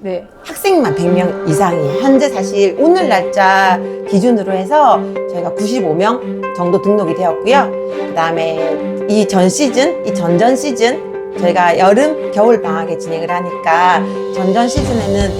네. 학생만 100명 이상이 현재 사실 오늘 날짜 기준으로 해서 저희가 95명 정도 등록이 되었고요. 그다음에 이 전 시즌, 이 전전 시즌 저희가 여름, 겨울 방학에 진행을 하니까 전전 시즌에는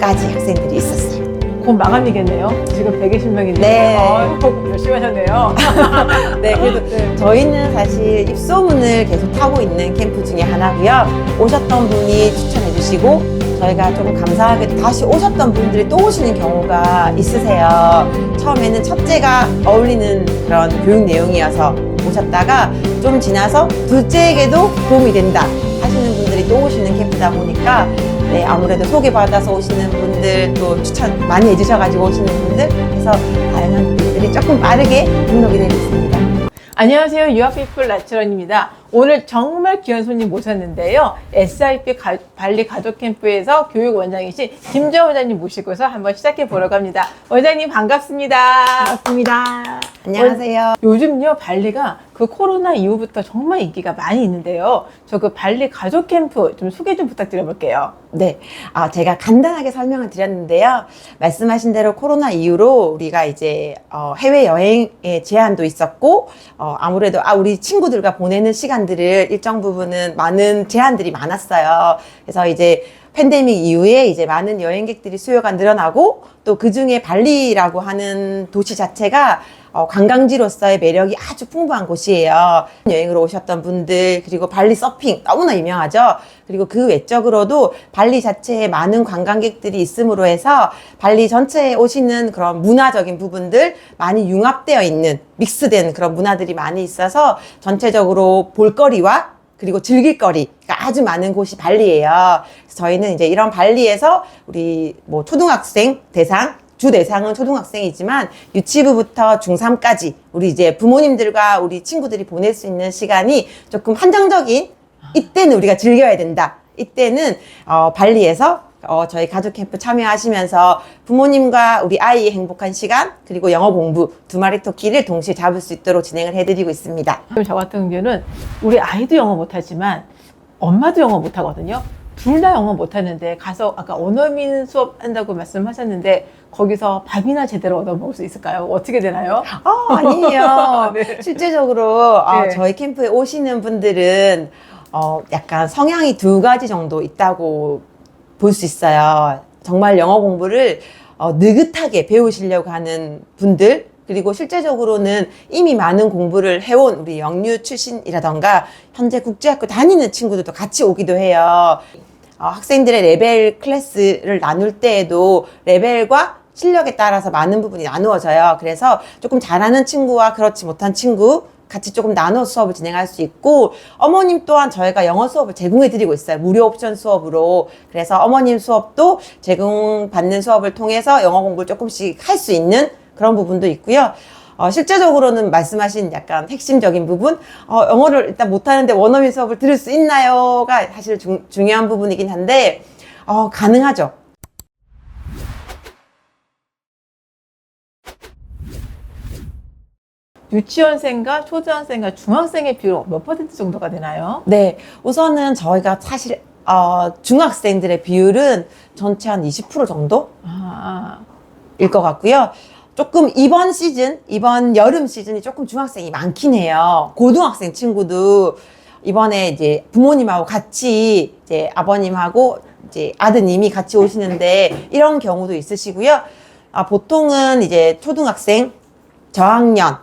120명까지 학생들이 있었어요. 곧 마감이겠네요. 지금 120명인데. 네. 어, 열심히 하셨네요. 네, 그래도 네. 저희는 사실 입소문을 계속 타고 있는 캠프 중에 하나고요. 오셨던 분이 추천해 주시고 저희가 조금 감사하게도 다시 오셨던 분들이 또 오시는 경우가 있으세요. 처음에는 첫째가 어울리는 그런 교육 내용이어서 오셨다가 좀 지나서 둘째에게도 도움이 된다 하시는 분들이 또 오시는 캠프다 보니까 네, 아무래도 소개받아서 오시는 분들 또 추천 많이 해주셔가지고 오시는 분들 해서 다양한 분들이 조금 빠르게 등록이 되고 있습니다. 안녕하세요. 유아피플 나츠런입니다. 오늘 정말 귀한 손님 모셨는데요. SIP 가- 발리 가족 캠프에서 교육 원장이신 김정 원장님 모시고서 한번 시작해 보려고 합니다. 원장님 반갑습니다. 반갑습니다. 안녕하세요. 요즘요 발리가 그 코로나 이후부터 정말 인기가 많이 있는데요. 저 그 발리 가족 캠프 좀 소개 좀 부탁드려 볼게요. 네, 아, 제가 간단하게 설명을 드렸는데요. 말씀하신 대로 코로나 이후로 우리가 이제 어, 해외 여행에 제한도 있었고, 어, 아무래도 아, 우리 친구들과 보내는 시간들을 일정 부분은 많은 제한들이 많았어요. 그래서 이제 팬데믹 이후에 이제 많은 여행객들이 수요가 늘어나고 또 그 중에 발리라고 하는 도시 자체가 어, 관광지로서의 매력이 아주 풍부한 곳이에요. 여행으로 오셨던 분들, 그리고 발리 서핑 너무나 유명하죠. 그리고 그 외적으로도 발리 자체에 많은 관광객들이 있음으로 해서 발리 전체에 오시는 그런 문화적인 부분들 많이 융합되어 있는 믹스된 그런 문화들이 많이 있어서 전체적으로 볼거리와 그리고 즐길거리가 아주 많은 곳이 발리예요. 그래서 저희는 이제 이런 발리에서 우리 뭐 초등학생 대상 주 대상은 초등학생이지만 유치부부터 중3까지 우리 이제 부모님들과 우리 친구들이 보낼 수 있는 시간이 조금 한정적인 이때는 우리가 즐겨야 된다. 이때는 어, 발리에서 어, 저희 가족 캠프 참여하시면서 부모님과 우리 아이의 행복한 시간 그리고 영어 공부 두 마리 토끼를 동시에 잡을 수 있도록 진행을 해드리고 있습니다. 저 같은 경우는 우리 아이도 영어 못하지만 엄마도 영어 못하거든요. 둘 다 영어 못하는데 가서 아까 원어민 수업 한다고 말씀하셨는데 거기서 밥이나 제대로 얻어 먹을 수 있을까요? 어떻게 되나요? 어, 아니에요. 네. 실제적으로 어, 네. 저희 캠프에 오시는 분들은 어, 약간 성향이 두 가지 정도 있다고 볼 수 있어요. 정말 영어 공부를 어, 느긋하게 배우시려고 하는 분들, 그리고 실제적으로는 이미 많은 공부를 해온 우리 영유 출신이라던가 현재 국제학교 다니는 친구들도 같이 오기도 해요. 어, 학생들의 레벨 클래스를 나눌 때에도 레벨과 실력에 따라서 많은 부분이 나누어져요. 그래서 조금 잘하는 친구와 그렇지 못한 친구 같이 조금 나눠 수업을 진행할 수 있고 어머님 또한 저희가 영어 수업을 제공해 드리고 있어요. 무료 옵션 수업으로. 그래서 어머님 수업도 제공받는 수업을 통해서 영어 공부를 조금씩 할 수 있는 그런 부분도 있고요. 어, 실제적으로는 말씀하신 약간 핵심적인 부분, 어, 영어를 일단 못하는데 원어민 수업을 들을 수 있나요?가 사실 중, 중요한 부분이긴 한데, 어, 가능하죠. 유치원생과 초등학생과 중학생의 비율 몇 퍼센트 정도가 되나요? 네, 우선은 저희가 사실, 어, 중학생들의 비율은 전체 한 20% 정도? 아, 일 것 같고요. 조금 이번 시즌, 이번 여름 시즌이 조금 중학생이 많긴 해요. 고등학생 친구도 이번에 이제 부모님하고 같이 이제 아버님하고 이제 아드님이 같이 오시는데 이런 경우도 있으시고요. 아, 보통은 이제 초등학생, 저학년,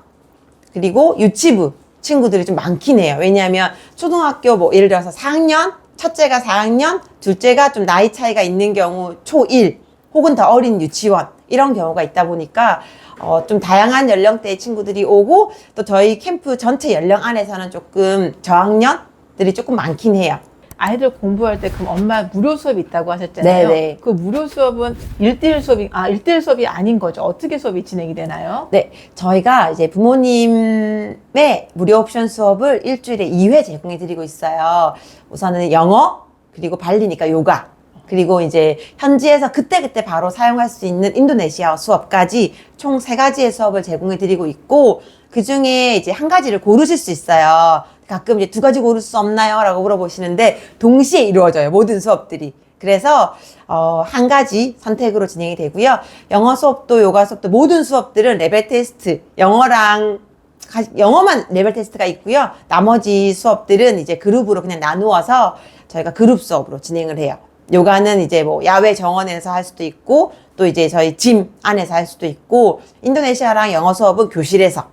그리고 유치부 친구들이 좀 많긴 해요. 왜냐하면 초등학교 뭐 예를 들어서 4학년, 첫째가 4학년, 둘째가 좀 나이 차이가 있는 경우 초1 혹은 더 어린 유치원 이런 경우가 있다 보니까 어, 좀 다양한 연령대의 친구들이 오고 또 저희 캠프 전체 연령 안에서는 조금 저학년들이 조금 많긴 해요. 아이들 공부할 때 그럼 엄마 무료 수업이 있다고 하셨잖아요. 네네. 그 무료 수업은 일대일 수업이, 아, 일대일 수업이 아닌 거죠. 어떻게 수업이 진행이 되나요? 네, 저희가 이제 부모님의 무료 옵션 수업을 일주일에 2회 제공해 드리고 있어요. 우선은 영어, 그리고 발리니까 요가, 그리고 이제 현지에서 그때그때 바로 사용할 수 있는 인도네시아 수업까지 총 세 가지의 수업을 제공해 드리고 있고, 그 중에 이제 한 가지를 고르실 수 있어요. 가끔 이제 두 가지 고를 수 없나요? 라고 물어보시는데, 동시에 이루어져요. 모든 수업들이. 그래서 어, 한 가지 선택으로 진행이 되고요. 영어 수업도 요가 수업도 모든 수업들은 레벨 테스트 영어랑 가- 영어만 레벨 테스트가 있고요. 나머지 수업들은 이제 그룹으로 그냥 나누어서 저희가 그룹 수업으로 진행을 해요. 요가는 이제 뭐 야외 정원에서 할 수도 있고 또 이제 저희 짐 안에서 할 수도 있고 인도네시아랑 영어 수업은 교실에서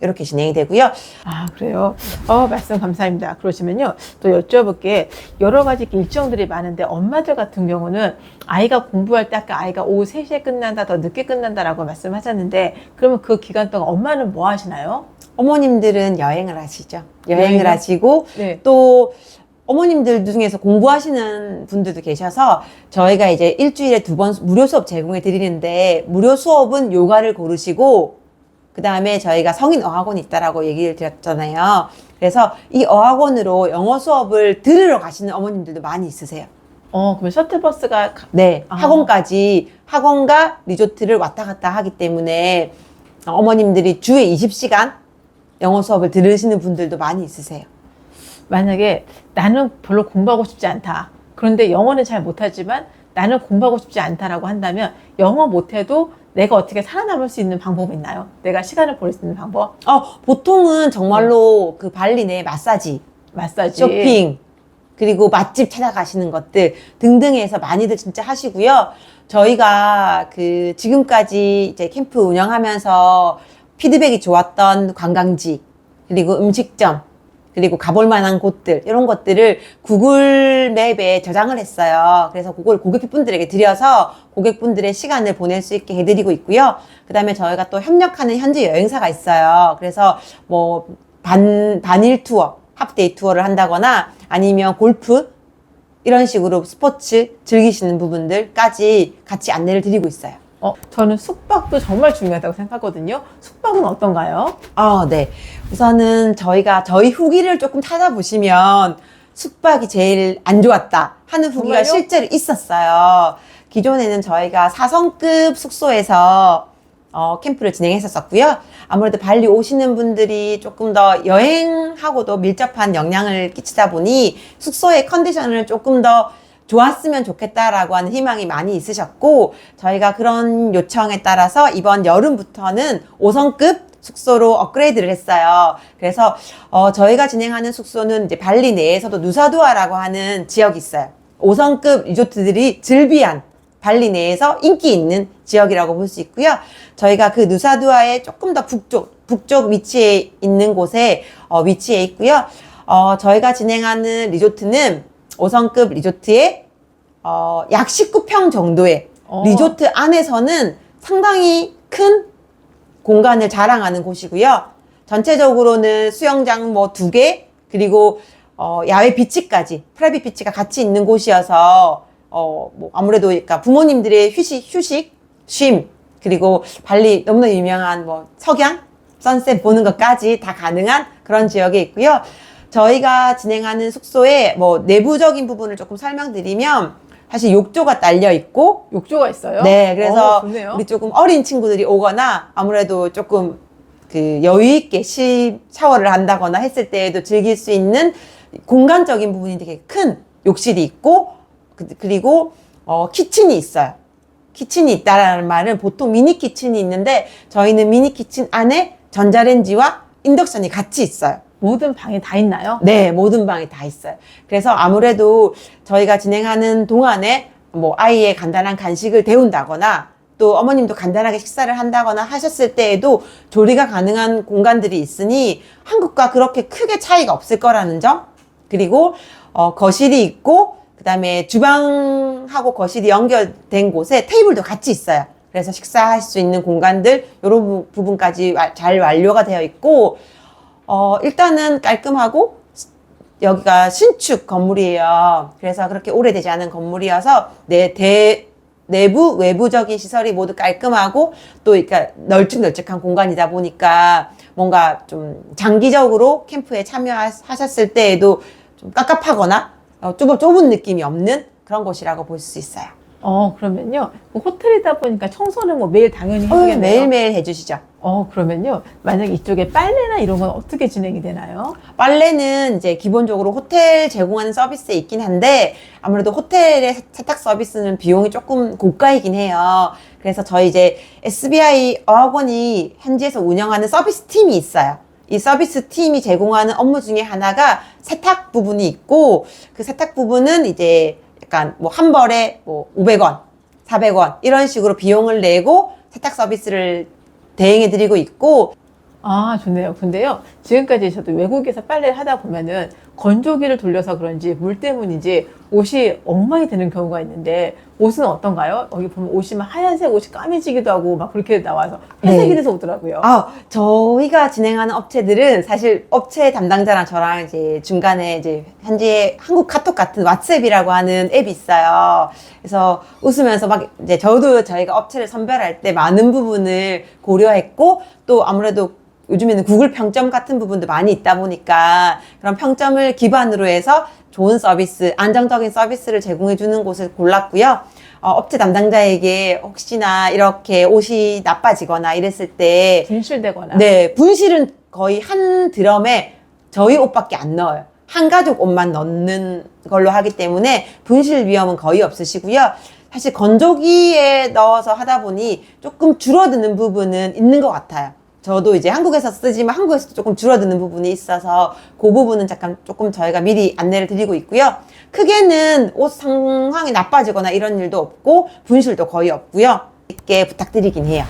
이렇게 진행이 되고요. 아, 그래요? 어, 말씀 감사합니다. 그러시면요. 또 여쭤볼 게 여러 가지 일정들이 많은데 엄마들 같은 경우는 아이가 공부할 때 아까 아이가 오후 3시에 끝난다, 더 늦게 끝난다라고 말씀하셨는데 그러면 그 기간 동안 엄마는 뭐 하시나요? 어머님들은 여행을 하시죠. 여행을 여행을? 하시고 네. 또 어머님들 중에서 공부하시는 분들도 계셔서 저희가 이제 일주일에 두 번 무료 수업 제공해 드리는데 무료 수업은 요가를 고르시고 그 다음에 저희가 성인 어학원이 있다라고 얘기를 드렸잖아요. 그래서 이 어학원으로 영어 수업을 들으러 가시는 어머님들도 많이 있으세요. 어, 그러면 셔틀버스가 가- 네, 아. 학원까지 학원과 리조트를 왔다 갔다 하기 때문에 어머님들이 주에 20시간 영어 수업을 들으시는 분들도 많이 있으세요. 만약에 나는 별로 공부하고 싶지 않다. 그런데 영어는 잘 못하지만 나는 공부하고 싶지 않다라고 한다면 영어 못해도 내가 어떻게 살아남을 수 있는 방법이 있나요? 내가 시간을 보낼 수 있는 방법? 어, 보통은 정말로 그 발리 내 마사지, 마사지, 쇼핑, 그리고 맛집 찾아가시는 것들 등등 해서 많이들 진짜 하시고요. 저희가 그 지금까지 이제 캠프 운영하면서 피드백이 좋았던 관광지, 그리고 음식점, 그리고 가볼 만한 곳들, 이런 것들을 구글 맵에 저장을 했어요. 그래서 그걸 고객분들에게 드려서 고객분들의 시간을 보낼 수 있게 해드리고 있고요. 그 다음에 저희가 또 협력하는 현지 여행사가 있어요. 그래서 뭐, 반, 반일 투어, 합데이 투어를 한다거나 아니면 골프, 이런 식으로 스포츠 즐기시는 부분들까지 같이 안내를 드리고 있어요. 어, 저는 숙박도 정말 중요하다고 생각하거든요. 숙박은 어떤가요? 아, 네. 우선은 저희가 저희 후기를 조금 찾아보시면 숙박이 제일 안 좋았다 하는 후기가 정말요? 실제로 있었어요. 기존에는 저희가 4성급 숙소에서 어, 캠프를 진행했었었고요. 아무래도 발리 오시는 분들이 조금 더 여행하고도 밀접한 영향을 끼치다 보니 숙소의 컨디션을 조금 더 좋았으면 좋겠다라고 하는 희망이 많이 있으셨고 저희가 그런 요청에 따라서 이번 여름부터는 5성급 숙소로 업그레이드를 했어요. 그래서 어, 저희가 진행하는 숙소는 이제 발리 내에서도 누사두아라고 하는 지역이 있어요. 5성급 리조트들이 즐비한 발리 내에서 인기 있는 지역이라고 볼 수 있고요. 저희가 그 누사두아의 조금 더 북쪽, 북쪽 위치에 있는 곳에 어, 위치해 있고요. 어, 저희가 진행하는 리조트는 5성급 리조트에 어, 약 19평 정도의 어. 리조트 안에서는 상당히 큰 공간을 자랑하는 곳이고요. 전체적으로는 수영장 뭐 두 개, 그리고 어, 야외 비치까지, 프라이빗 비치가 같이 있는 곳이어서, 어, 뭐 아무래도 그러니까 부모님들의 휴식, 휴식, 쉼, 그리고 발리 너무나 유명한 뭐 석양, 선셋 보는 것까지 다 가능한 그런 지역에 있고요. 저희가 진행하는 숙소에 뭐 내부적인 부분을 조금 설명드리면 사실 욕조가 딸려 있고 욕조가 있어요? 네, 그래서 어, 좋네요. 우리 조금 어린 친구들이 오거나 아무래도 조금 그 여유 있게 시 샤워를 한다거나 했을 때에도 즐길 수 있는 공간적인 부분이 되게 큰 욕실이 있고 그- 그리고 어 키친이 있어요. 키친이 있다라는 말은 보통 미니 키친이 있는데 저희는 미니 키친 안에 전자레인지와 인덕션이 같이 있어요. 모든 방에 다 있나요? 네, 모든 방에 다 있어요. 그래서 아무래도 저희가 진행하는 동안에 뭐 아이의 간단한 간식을 데운다거나 또 어머님도 간단하게 식사를 한다거나 하셨을 때에도 조리가 가능한 공간들이 있으니 한국과 그렇게 크게 차이가 없을 거라는 점. 그리고 어, 거실이 있고 그 다음에 주방하고 거실이 연결된 곳에 테이블도 같이 있어요. 그래서 식사할 수 있는 공간들 이런 부분까지 와- 잘 완료가 되어 있고 어, 일단은 깔끔하고 여기가 신축 건물이에요. 그래서 그렇게 오래되지 않은 건물이어서 내 대, 내부 외부적인 시설이 모두 깔끔하고 또 그러니까 널찍널찍한 공간이다 보니까 뭔가 좀 장기적으로 캠프에 참여하셨을 때에도 좀 깝깝하거나 어, 좁은, 좁은 느낌이 없는 그런 곳이라고 볼 수 있어요. 어, 그러면요. 뭐 호텔이다 보니까 청소는 뭐 매일 당연히 어, 해주겠네요. 매일매일 해주시죠. 어, 그러면요. 만약에 이쪽에 빨래나 이런 건 어떻게 진행이 되나요? 빨래는 이제 기본적으로 호텔 제공하는 서비스에 있긴 한데 아무래도 호텔의 세- 세탁 서비스는 비용이 조금 고가이긴 해요. 그래서 저희 이제 SBI 어학원이 현지에서 운영하는 서비스 팀이 있어요. 이 서비스 팀이 제공하는 업무 중에 하나가 세탁 부분이 있고 그 세탁 부분은 이제 약간 뭐 한 벌에 뭐 500원, 400원 이런 식으로 비용을 내고 세탁 서비스를 대행해 드리고 있고 아, 좋네요. 근데요. 지금까지 저도 외국에서 빨래를 하다 보면은 건조기를 돌려서 그런지 물 때문인지 옷이 엉망이 되는 경우가 있는데 옷은 어떤가요? 여기 보면 옷이 막 하얀색 옷이 까매지기도 하고 막 그렇게 나와서 회색이 네. 돼서 오더라고요. 아, 저희가 진행하는 업체들은 사실 업체 담당자랑 저랑 이제 중간에 이제 현재 한국 카톡 같은 왓츠앱이라고 하는 앱이 있어요. 그래서 웃으면서 막 이제 저도 저희가 업체를 선별할 때 많은 부분을 고려했고 또 아무래도 요즘에는 구글 평점 같은 부분도 많이 있다 보니까 그런 평점을 기반으로 해서 좋은 서비스, 안정적인 서비스를 제공해 주는 곳을 골랐고요. 어, 업체 담당자에게 혹시나 이렇게 옷이 나빠지거나 이랬을 때 분실되거나. 네, 분실은 거의 한 드럼에 저희 옷밖에 안 넣어요. 한 가족 옷만 넣는 걸로 하기 때문에 분실 위험은 거의 없으시고요. 사실 건조기에 넣어서 하다 보니 조금 줄어드는 부분은 있는 것 같아요. 저도 이제 한국에서 쓰지만 한국에서도 조금 줄어드는 부분이 있어서 그 부분은 잠깐 조금 저희가 미리 안내를 드리고 있고요. 크게는 옷 상황이 나빠지거나 이런 일도 없고 분실도 거의 없고요. 있게 부탁드리긴 해요.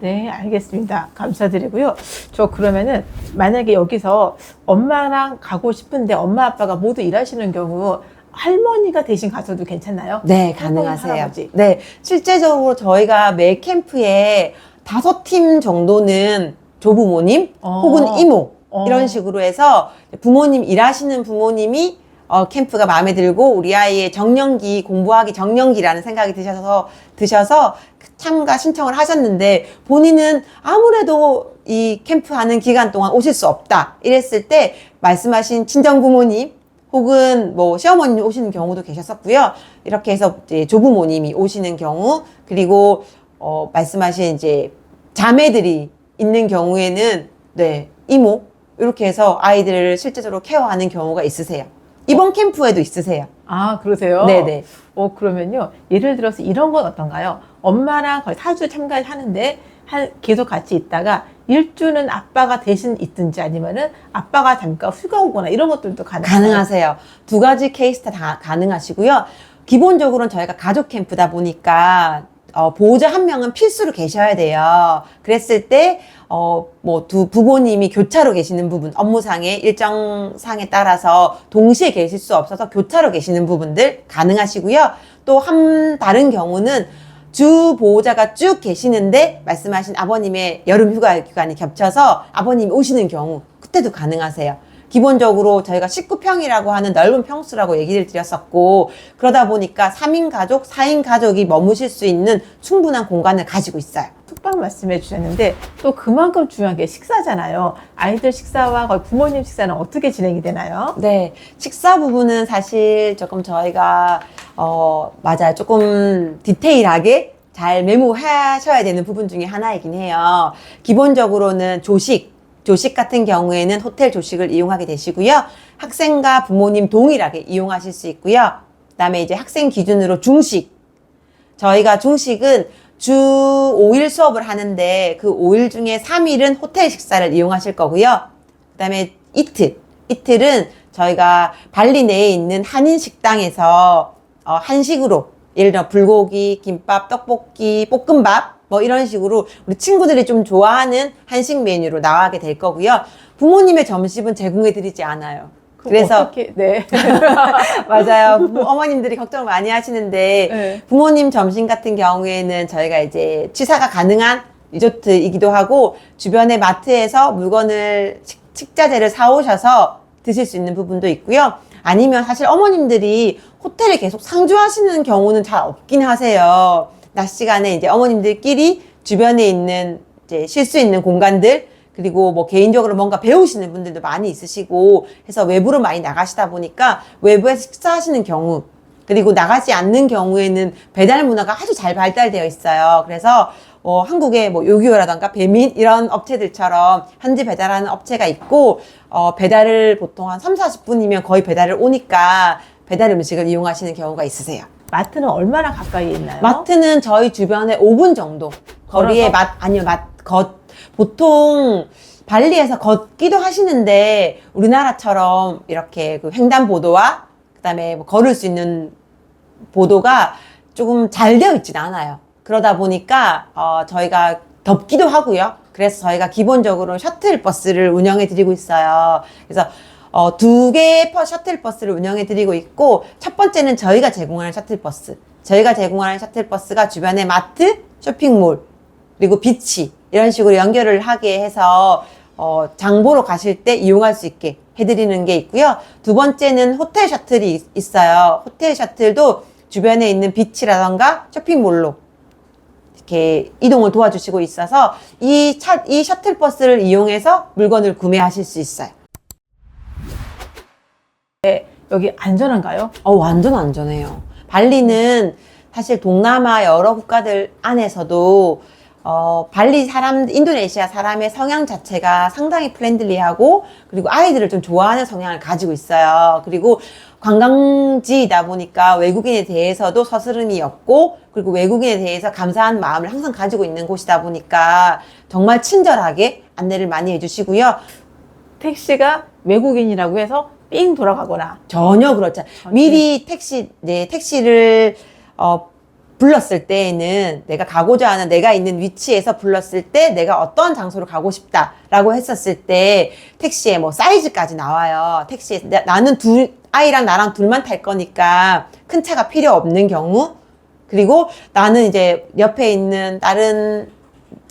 네, 알겠습니다. 감사드리고요. 저 그러면은 만약에 여기서 엄마랑 가고 싶은데 엄마 아빠가 모두 일하시는 경우 할머니가 대신 가서도 괜찮나요? 네, 할머니, 가능하세요. 할아버지. 네, 실제적으로 저희가 매 캠프에 다섯 팀 정도는 조부모님 어. 혹은 이모 어. 이런 식으로 해서 부모님 일하시는 부모님이 어, 캠프가 마음에 들고 우리 아이의 정년기 공부하기 정년기라는 생각이 드셔서 드셔서 참가 신청을 하셨는데 본인은 아무래도 이 캠프 하는 기간 동안 오실 수 없다 이랬을 때 말씀하신 친정 부모님 혹은 뭐 시어머님 오시는 경우도 계셨었고요. 이렇게 해서 이제 조부모님이 오시는 경우 그리고 어 말씀하신 이제 자매들이 있는 경우에는 네 이모 이렇게 해서 아이들을 실제적으로 케어하는 경우가 있으세요. 이번 캠프에도 있으세요. 아, 그러세요? 네네. 어, 그러면요. 예를 들어서 이런 건 어떤가요? 엄마랑 거의 4주 참가하는데 한, 계속 같이 있다가 일주는 아빠가 대신 있든지 아니면은 아빠가 잠깐 휴가 오거나 이런 것들도 가능하세요? 가능하세요. 두 가지 케이스 다, 다 가능하시고요. 기본적으로는 저희가 가족 캠프다 보니까 어, 보호자 한 명은 필수로 계셔야 돼요. 그랬을 때, 어, 뭐, 두 부모님이 교차로 계시는 부분, 업무상의 일정상에 따라서 동시에 계실 수 없어서 교차로 계시는 부분들 가능하시고요. 또 한, 다른 경우는 주 보호자가 쭉 계시는데 말씀하신 아버님의 여름 휴가 기간이 겹쳐서 아버님이 오시는 경우 그때도 가능하세요. 기본적으로 저희가 19평이라고 하는 넓은 평수라고 얘기를 드렸었고 그러다 보니까 3인 가족, 4인 가족이 머무실 수 있는 충분한 공간을 가지고 있어요. 숙박 말씀해 주셨는데 또 그만큼 중요한 게 식사잖아요. 아이들 식사와 거의 부모님 식사는 어떻게 진행이 되나요? 네, 식사 부분은 사실 조금 저희가 어 맞아요, 조금 디테일하게 잘 메모하셔야 되는 부분 중에 하나이긴 해요. 기본적으로는 조식, 조식 같은 경우에는 호텔 조식을 이용하게 되시고요. 학생과 부모님 동일하게 이용하실 수 있고요. 그 다음에 이제 학생 기준으로 중식, 저희가 중식은 주 5일 수업을 하는데 그 5일 중에 3일은 호텔 식사를 이용하실 거고요. 그 다음에 이틀. 이틀은 저희가 발리 내에 있는 한인 식당에서 어, 한식으로 예를 들어 불고기, 김밥, 떡볶이, 볶음밥 뭐 이런 식으로 우리 친구들이 좀 좋아하는 한식 메뉴로 나가게 될 거고요. 부모님의 점심은 제공해 드리지 않아요. 그래서 어떻게 네. 맞아요. 부- 어머님들이 걱정을 많이 하시는데 네. 부모님 점심 같은 경우에는 저희가 이제 취사가 가능한 리조트이기도 하고 주변의 마트에서 물건을 식- 식자재를 사오셔서 드실 수 있는 부분도 있고요. 아니면 사실 어머님들이 호텔에 계속 상주하시는 경우는 잘 없긴 하세요. 낮 시간에 이제 어머님들끼리 주변에 있는 이제 쉴 수 있는 공간들 그리고 뭐 개인적으로 뭔가 배우시는 분들도 많이 있으시고 해서 외부로 많이 나가시다 보니까 외부에서 식사하시는 경우 그리고 나가지 않는 경우에는 배달 문화가 아주 잘 발달되어 있어요. 그래서 어, 한국의 뭐 요기요라던가 배민 이런 업체들처럼 현지 배달하는 업체가 있고 어, 배달을 보통 한 3, 40분이면 거의 배달을 오니까 배달 음식을 이용하시는 경우가 있으세요. 마트는 얼마나 가까이 있나요? 마트는 저희 주변에 5분 정도 거리에 걸어서? 맛 아니요 맛걷 보통 발리에서 걷기도 하시는데 우리나라처럼 이렇게 그 횡단보도와 그다음에 뭐 걸을 수 있는 보도가 조금 잘 되어 있진 않아요. 그러다 보니까 어, 저희가 덥기도 하고요. 그래서 저희가 기본적으로 셔틀 버스를 운영해 드리고 있어요. 그래서 어, 두 개의 퍼- 셔틀 버스를 운영해 드리고 있고 첫 번째는 저희가 제공하는 셔틀 버스. 저희가 제공하는 셔틀 버스가 주변에 마트, 쇼핑몰, 그리고 비치 이런 식으로 연결을 하게 해서 어, 장보러 가실 때 이용할 수 있게 해드리는 게 있고요. 두 번째는 호텔 셔틀이 있- 있어요. 호텔 셔틀도 주변에 있는 비치라던가 쇼핑몰로 이렇게 이동을 도와주시고 있어서 이 차, 이 셔틀 버스를 이용해서 물건을 구매하실 수 있어요. 여기 안전한가요? 어, 완전 안전해요. 발리는 사실 동남아 여러 국가들 안에서도 어, 발리 사람, 인도네시아 사람의 성향 자체가 상당히 프렌들리하고 그리고 아이들을 좀 좋아하는 성향을 가지고 있어요. 그리고 관광지이다 보니까 외국인에 대해서도 서스름이 없고 그리고 외국인에 대해서 감사한 마음을 항상 가지고 있는 곳이다 보니까 정말 친절하게 안내를 많이 해주시고요. 택시가 외국인이라고 해서 삥 돌아가거나 전혀 그렇지 않아요. 전혀. 미리 택시, 네, 택시를, 어, 불렀을 때에는 내가 가고자 하는 내가 있는 위치에서 불렀을 때 내가 어떤 장소로 가고 싶다라고 했었을 때 택시에 뭐 사이즈까지 나와요. 택시에 나- 나는 둘, 아이랑 나랑 둘만 탈 거니까 큰 차가 필요 없는 경우 그리고 나는 이제 옆에 있는 다른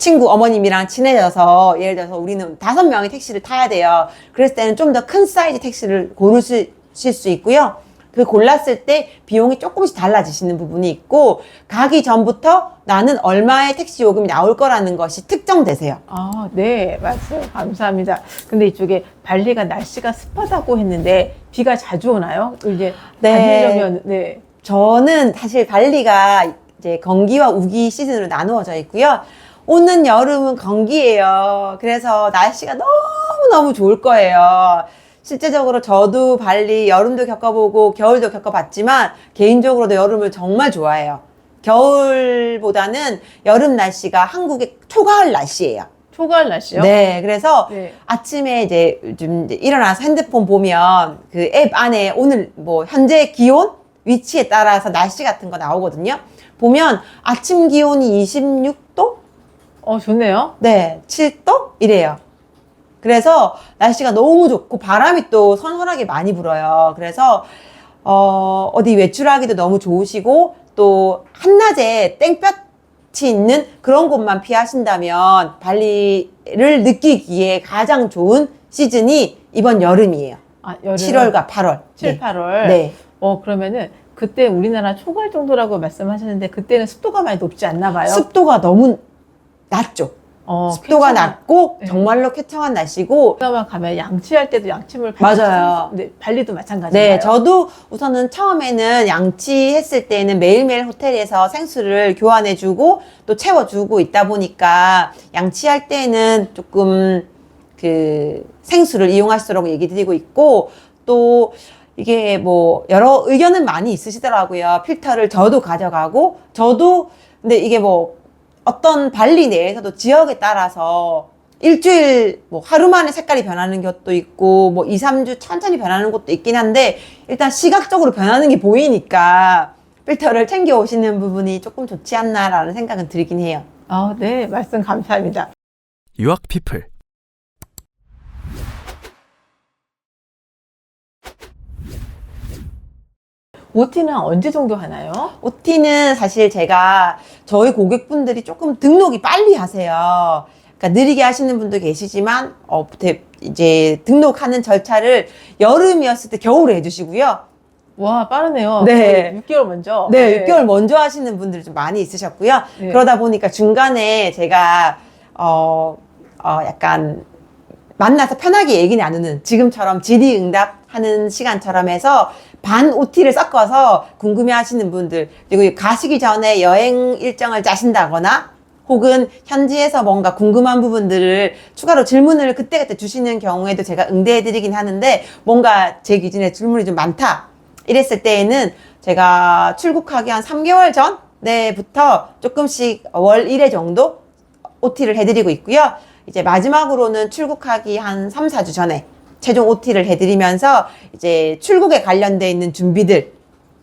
친구 어머님이랑 친해져서 예를 들어서 우리는 다섯 명이 택시를 타야 돼요. 그랬을 때는 좀 더 큰 사이즈 택시를 고르실 수 있고요. 그 골랐을 때 비용이 조금씩 달라지시는 부분이 있고 가기 전부터 나는 얼마의 택시 요금이 나올 거라는 것이 특정되세요. 아, 네, 맞아요. 감사합니다. 근데 이쪽에 발리가 날씨가 습하다고 했는데 비가 자주 오나요? 이제 네. 다니려면 네. 저는 사실 발리가 이제 건기와 우기 시즌으로 나누어져 있고요. 오는 여름은 건기예요. 그래서 날씨가 너무너무 좋을 거예요. 실제적으로 저도 발리 여름도 겪어보고 겨울도 겪어봤지만 개인적으로도 여름을 정말 좋아해요. 겨울보다는 여름 날씨가 한국의 초가을 날씨예요. 초가을 날씨요? 네, 그래서 네. 아침에 이제 이제 일어나서 핸드폰 보면 그 앱 안에 오늘 뭐 현재 기온 위치에 따라서 날씨 같은 거 나오거든요. 보면 아침 기온이 26도? 어, 좋네요. 네, 7도? 이래요. 그래서 날씨가 너무 좋고 바람이 또 선선하게 많이 불어요. 그래서 어, 어디 외출하기도 너무 좋으시고 또 한낮에 땡볕이 있는 그런 곳만 피하신다면 발리를 느끼기에 가장 좋은 시즌이 이번 여름이에요. 아, 여름 7월과 8월. 7, 8월. 네. 어, 그러면은 그때 우리나라 초가을 정도라고 말씀하셨는데 그때는 습도가 많이 높지 않나 봐요. 습도가 너무 낮죠. 어, 습도가 쾌청한- 낮고 네. 정말로 쾌청한 날씨고 동남아 가면 양치할 때도 양침을 맞아요. 네, 발리도 마찬가지인가요? 네, 저도 우선은 처음에는 양치했을 때는 매일매일 호텔에서 생수를 교환해주고 또 채워주고 있다 보니까 양치할 때는 조금 그 생수를 이용하시도록 얘기 드리고 있고 또 이게 뭐 여러 의견은 많이 있으시더라고요. 필터를 저도 가져가고 저도 근데 이게 뭐 어떤 발리 내에서도 지역에 따라서 일주일 뭐 하루 만에 색깔이 변하는 것도 있고 뭐 2, 3주 천천히 변하는 것도 있긴 한데 일단 시각적으로 변하는 게 보이니까 필터를 챙겨 오시는 부분이 조금 좋지 않나라는 생각은 들긴 해요. 아, 네, 말씀 감사합니다. 유학 피플 OT는 언제 정도 하나요? OT는 사실 제가 저희 고객분들이 조금 등록이 빨리 하세요. 그러니까 느리게 하시는 분도 계시지만 어, 대- 이제 등록하는 절차를 여름이었을 때 겨울에 해주시고요. 와, 빠르네요. 네. 거의 6개월 먼저. 네, 6개월 먼저 하시는 분들이 좀 많이 있으셨고요. 네. 그러다 보니까 중간에 제가 어, 어 약간 만나서 편하게 얘기 나누는 지금처럼 질의응답 하는 시간처럼 해서 반 OT를 섞어서 궁금해 하시는 분들, 그리고 가시기 전에 여행 일정을 짜신다거나, 혹은 현지에서 뭔가 궁금한 부분들을 추가로 질문을 그때그때 주시는 경우에도 제가 응대해드리긴 하는데, 뭔가 제 기준에 질문이 좀 많다. 이랬을 때에는 제가 출국하기 한 3개월 전? 내부터 조금씩 월 1회 정도 OT를 해드리고 있고요. 이제 마지막으로는 출국하기 한 3, 4주 전에 최종 OT를 해드리면서 이제 출국에 관련돼 있는 준비들,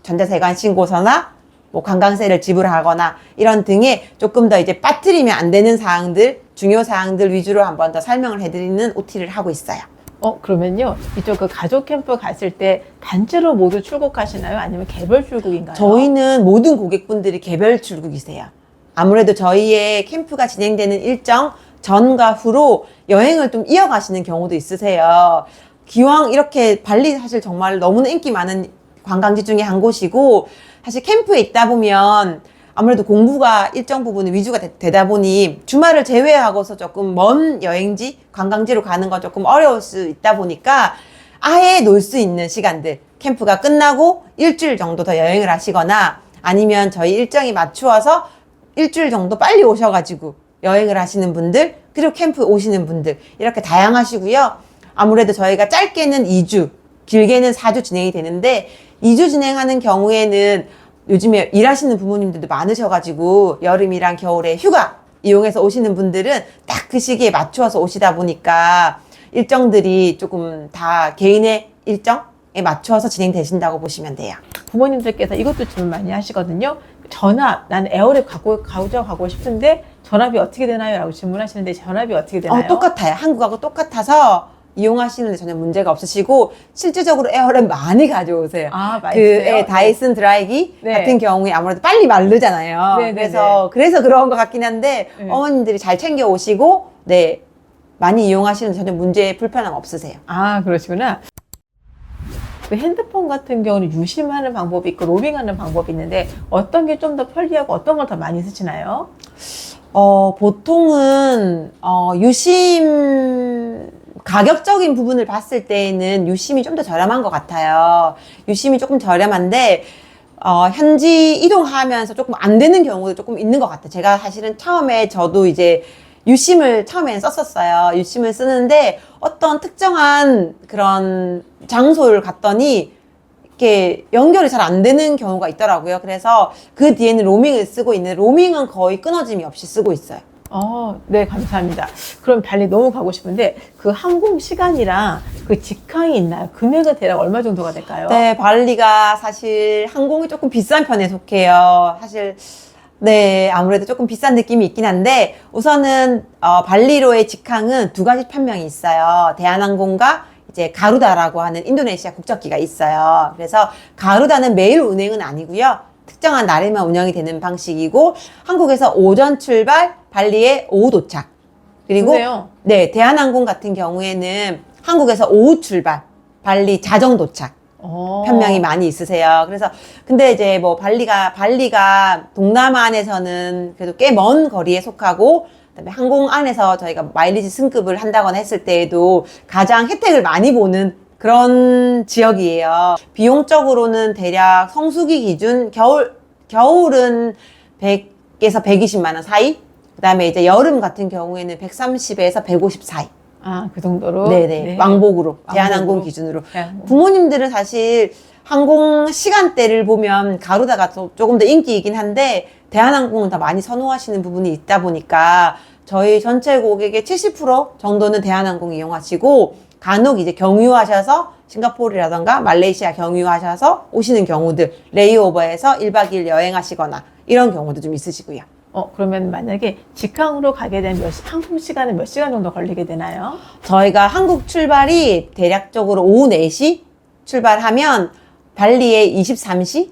전자세관 신고서나 뭐 관광세를 지불하거나 이런 등의 조금 더 이제 빠뜨리면 안 되는 사항들, 중요 사항들 위주로 한 번 더 설명을 해드리는 OT를 하고 있어요. 어 그러면요 이쪽 그 가족 캠프 갔을 때 단체로 모두 출국하시나요? 아니면 개별 출국인가요? 저희는 모든 고객분들이 개별 출국이세요. 아무래도 저희의 캠프가 진행되는 일정 전과 후로 여행을 좀 이어가시는 경우도 있으세요. 기왕 이렇게 발리 사실 정말 너무나 인기 많은 관광지 중에 한 곳이고 사실 캠프에 있다 보면 아무래도 공부가 일정 부분 위주가 되, 다 보니 주말을 제외하고서 조금 먼 여행지 관광지로 가는 건 조금 어려울 수 있다 보니까 아예 놀 수 있는 시간들 캠프가 끝나고 일주일 정도 더 여행을 하시거나 아니면 저희 일정이 맞추어서 일주일 정도 빨리 오셔가지고 여행을 하시는 분들 그리고 캠프 오시는 분들 이렇게 다양하시고요 아무래도 저희가 짧게는 2주 길게는 4주 진행이 되는데 2주 진행하는 경우에는 요즘에 일하시는 부모님들도 많으셔가지고 여름이랑 겨울에 휴가 이용해서 오시는 분들은 딱 그 시기에 맞추어서 오시다 보니까 일정들이 조금 다 개인의 일정 에 맞추어서 진행되신다고 보시면 돼요. 부모님들께서 이것도 질문 많이 하시거든요. 전압, 나는 에어랩 가고, 가져가고 싶은데 전압이 어떻게 되나요? 라고 질문하시는데 전압이 어떻게 되나요? 어, 똑같아요. 한국하고 똑같아서 이용하시는데 전혀 문제가 없으시고 실질적으로 에어랩 많이 가져오세요. 아, 그 맛있어요? 예, 다이슨 드라이기 네. 같은 경우에 아무래도 빨리 마르잖아요. 네, 네, 그래서 그래서 그런 것 같긴 한데 네. 어머님들이 잘 챙겨 오시고 네 많이 이용하시는 전혀 문제 불편함 없으세요. 아, 그러시구나. 그 핸드폰 같은 경우는 유심하는 방법이 있고 로밍하는 방법이 있는데 어떤 게 좀 더 편리하고 어떤 걸 더 많이 쓰시나요? 어, 보통은, 어, 유심, 가격적인 부분을 봤을 때에는 유심이 좀 더 저렴한 것 같아요. 유심이 조금 저렴한데, 어, 현지 이동하면서 조금 안 되는 경우도 조금 있는 것 같아요. 제가 사실은 처음에 저도 이제 유심을 처음에는 썼었어요. 유심을 쓰는데 어떤 특정한 그런 장소를 갔더니 이렇게 연결이 잘 안 되는 경우가 있더라고요. 그래서 그 뒤에는 로밍을 쓰고 있는 로밍은 거의 끊어짐이 없이 쓰고 있어요. 어, 네, 감사합니다. 그럼 발리 너무 가고 싶은데 그 항공 시간이랑 그 직항이 있나요? 금액은 대략 얼마 정도가 될까요? 네, 발리가 사실 항공이 조금 비싼 편에 속해요. 사실 네, 아무래도 조금 비싼 느낌이 있긴 한데 우선은 어, 발리로의 직항은 두 가지 편명이 있어요. 대한항공과 이제 가루다라고 하는 인도네시아 국적기가 있어요. 그래서 가루다는 매일 운행은 아니고요. 특정한 날에만 운영이 되는 방식이고 한국에서 오전 출발, 발리에 오후 도착. 그리고 좋네요. 네, 대한항공 같은 경우에는 한국에서 오후 출발, 발리 자정 도착. 어. 편명이 많이 있으세요. 그래서 근데 이제 뭐 발리가 발리가 동남아 안에서는 그래도 꽤 먼 거리에 속하고 그다음에 항공 안에서 저희가 마일리지 승급을 한다거나 했을 때에도 가장 혜택을 많이 보는 그런 지역이에요. 비용적으로는 대략 성수기 기준 겨울 겨울은 100에서 120만 원 사이. 그다음에 이제 여름 같은 경우에는 130에서 150 사이. 아, 그 정도로? 네네. 왕복으로 대한항공. 기준으로. 대한항공. 부모님들은 사실 항공 시간대를 보면 가루다가 또 조금 더 인기이긴 한데 대한항공은 더 많이 선호하시는 부분이 있다 보니까 저희 전체 고객의 70% 정도는 대한항공 이용하시고 간혹 이제 경유하셔서 싱가포르라던가 말레이시아 경유하셔서 오시는 경우들 레이오버해서 1박 2일 여행하시거나 이런 경우도 좀 있으시고요. 어, 그러면 만약에 직항으로 가게 되면 몇 시, 항공 시간은 몇 시간 정도 걸리게 되나요? 저희가 한국 출발이 대략적으로 오후 4시 출발하면 발리에 23시,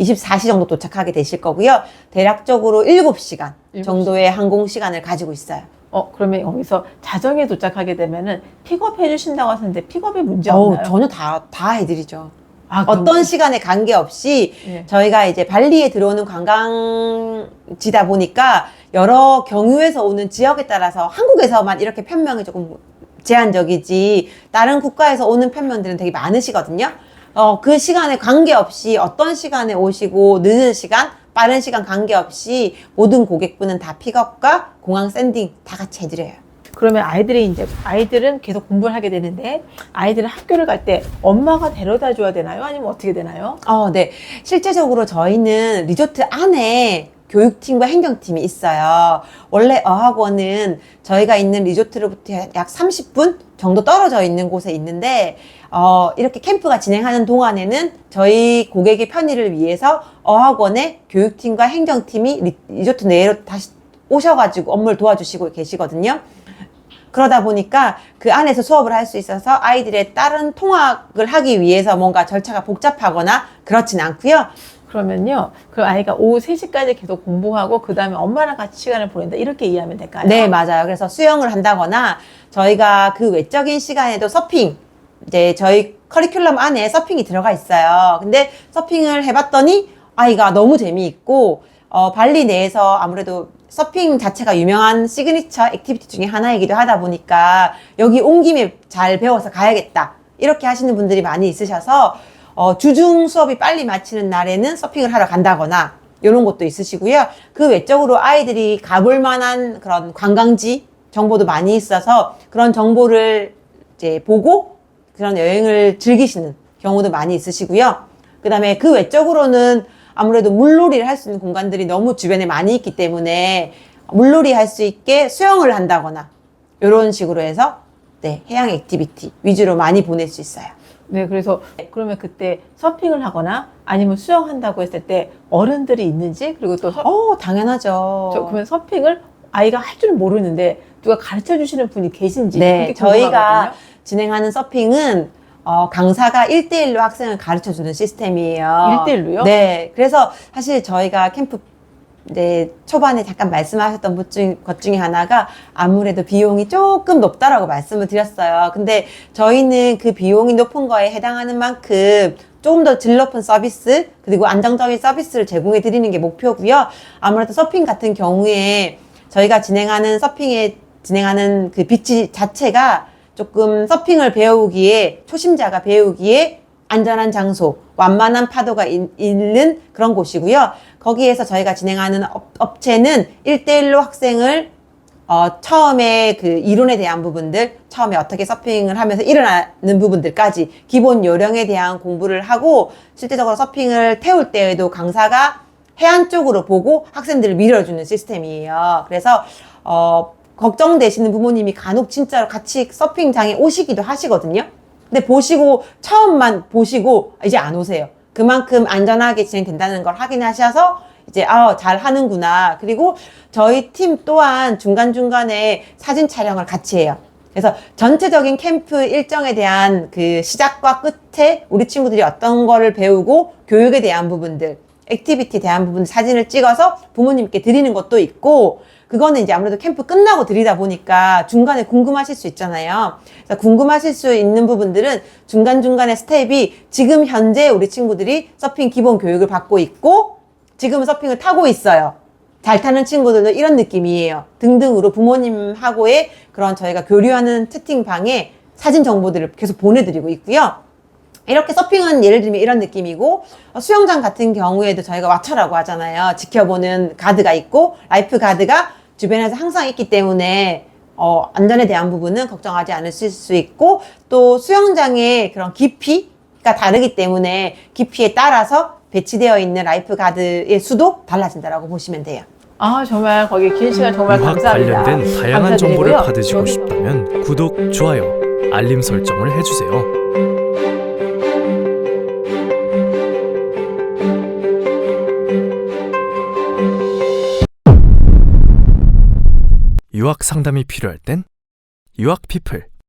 24시 정도 도착하게 되실 거고요. 대략적으로 7시간 일곱 정도의 항공 시간을 가지고 있어요. 어, 그러면 여기서 자정에 도착하게 되면은 픽업 해 주신다고 하셨는데 픽업에 문제 없나요? 전혀 다, 다 해드리죠. 아, 어떤 시간에 관계없이 예. 저희가 이제 발리에 들어오는 관광지다 보니까 여러 경유에서 오는 지역에 따라서 한국에서만 이렇게 편명이 조금 제한적이지 다른 국가에서 오는 편명들은 되게 많으시거든요. 어, 그 시간에 관계없이 어떤 시간에 오시고 늦은 시간, 빠른 시간 관계없이 모든 고객분은 다 픽업과 공항 샌딩 다 같이 해드려요. 그러면 아이들이 이제 아이들은 계속 공부를 하게 되는데 아이들은 학교를 갈 때 엄마가 데려다 줘야 되나요? 아니면 어떻게 되나요? 어, 네. 실제적으로 저희는 리조트 안에 교육팀과 행정팀이 있어요. 원래 어학원은 저희가 있는 리조트로부터 약 30분 정도 떨어져 있는 곳에 있는데, 어, 이렇게 캠프가 진행하는 동안에는 저희 고객의 편의를 위해서 어학원의 교육팀과 행정팀이 리- 리조트 내로 다시 오셔가지고 업무를 도와주시고 계시거든요. 그러다 보니까 그 안에서 수업을 할 수 있어서 아이들의 다른 통학을 하기 위해서 뭔가 절차가 복잡하거나 그렇진 않고요. 그러면요, 그 아이가 오후 3시까지 계속 공부하고 그 다음에 엄마랑 같이 시간을 보낸다 이렇게 이해하면 될까요? 네, 맞아요. 그래서 수영을 한다거나 저희가 그 외적인 시간에도 서핑, 이제 저희 커리큘럼 안에 서핑이 들어가 있어요. 근데 서핑을 해봤더니 아이가 너무 재미있고, 어, 발리 내에서 아무래도 서핑 자체가 유명한 시그니처 액티비티 중에 하나이기도 하다 보니까 여기 온 김에 잘 배워서 가야겠다. 이렇게 하시는 분들이 많이 있으셔서 어, 주중 수업이 빨리 마치는 날에는 서핑을 하러 간다거나 이런 것도 있으시고요. 그 외적으로 아이들이 가볼 만한 그런 관광지 정보도 많이 있어서 그런 정보를 이제 보고 그런 여행을 즐기시는 경우도 많이 있으시고요. 그 다음에 그 외적으로는 아무래도 물놀이를 할 수 있는 공간들이 너무 주변에 많이 있기 때문에 물놀이 할 수 있게 수영을 한다거나 이런 식으로 해서 네, 해양 액티비티 위주로 많이 보낼 수 있어요. 네, 그래서 그러면 그때 서핑을 하거나 아니면 수영한다고 했을 때 어른들이 있는지 그리고 또 서, 어, 당연하죠. 저 그러면 서핑을 아이가 할 줄 모르는데 누가 가르쳐 주시는 분이 계신지 네, 저희가. 진행하는 서핑은 어, 강사가 1대1로 학생을 가르쳐 주는 시스템이에요. 1대1로요? 네. 그래서 사실 저희가 캠프 네, 초반에 잠깐 말씀하셨던 것, 중, 것 중에 하나가 아무래도 비용이 조금 높다라고 말씀을 드렸어요. 근데 저희는 그 비용이 높은 거에 해당하는 만큼 조금 더 질 높은 서비스 그리고 안정적인 서비스를 제공해 드리는 게 목표고요. 아무래도 서핑 같은 경우에 저희가 진행하는 서핑에 진행하는 그 비치 자체가 조금 서핑을 배우기에 초심자가 배우기에 안전한 장소, 완만한 파도가 있- 있는 그런 곳이고요. 거기에서 저희가 진행하는 업, 업체는 1대1로 학생을 어, 처음에 그 이론에 대한 부분들, 처음에 어떻게 서핑을 하면서 일어나는 부분들까지 기본 요령에 대한 공부를 하고 실제적으로 서핑을 태울 때에도 강사가 해안 쪽으로 보고 학생들을 밀어주는 시스템이에요. 그래서 어, 걱정되시는 부모님이 간혹 진짜로 같이 서핑장에 오시기도 하시거든요. 근데 보시고 처음만 보시고 이제 안 오세요. 그만큼 안전하게 진행된다는 걸 확인하셔서 이제 아, 잘 하는구나. 그리고 저희 팀 또한 중간중간에 사진 촬영을 같이 해요. 그래서 전체적인 캠프 일정에 대한 그 시작과 끝에 우리 친구들이 어떤 거를 배우고 교육에 대한 부분들, 액티비티에 대한 부분 사진을 찍어서 부모님께 드리는 것도 있고 그거는 이제 아무래도 캠프 끝나고 드리다 보니까 중간에 궁금하실 수 있잖아요. 궁금하실 수 있는 부분들은 중간중간에 스텝이 지금 현재 우리 친구들이 서핑 기본 교육을 받고 있고 지금 서핑을 타고 있어요. 잘 타는 친구들도 이런 느낌이에요. 등등으로 부모님하고의 그런 저희가 교류하는 채팅방에 사진 정보들을 계속 보내드리고 있고요. 이렇게 서핑은 예를 들면 이런 느낌이고 어, 수영장 같은 경우에도 저희가 와처라고 하잖아요. 지켜보는 가드가 있고 라이프 가드가 주변에서 항상 있기 때문에 어, 안전에 대한 부분은 걱정하지 않으실 수 있고 또 수영장의 그런 깊이가 다르기 때문에 깊이에 따라서 배치되어 있는 라이프 가드의 수도 달라진다라고 보시면 돼요. 아 정말 거기 긴 시간 정말 유학 감사합니다. 관련된 다양한 정보를 감사드리고요. 받으시고 싶다면 구독, 좋아요, 알림 설정을 해주세요. 유학 상담이 필요할 땐 유학 피플